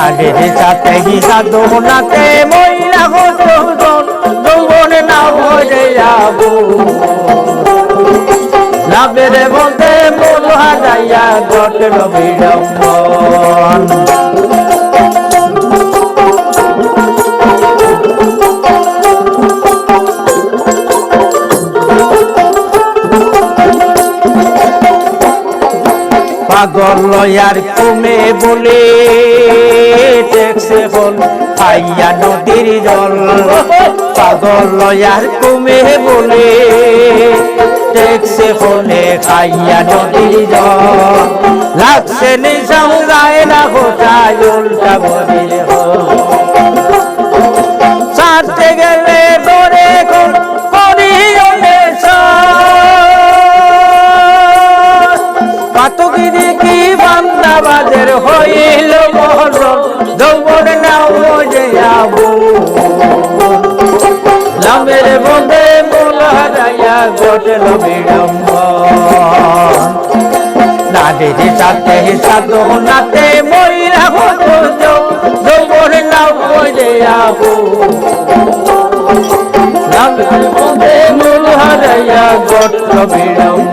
নারীর সাথে সাধু নাতে মহিলা হোজন যৌবন না হয়ে যাব। লাভের মধ্যে মন হারাইয়া ঘটল বিড়ম্বন। পাগল লয়ার কমে বলে দেখছে হল খাইয়া নদীর জল। পাগল লয়ার কমে বলে দেখছে হলে খাইয়া নদীর জল। লাগছে নিজাম গায়ে না হোটায় উল্টা গেলে বান্দাবাদের হইল মহরম দৌড় নাও যে আবু। লামের বন্ধে মূল হারাইয়া ঘটল বিড়ম্ব নাদের সাথে সাধু নাতে ময়রা যে আবু। বন্ধে মূল হারাইয়া ঘটল বিড়ম্ব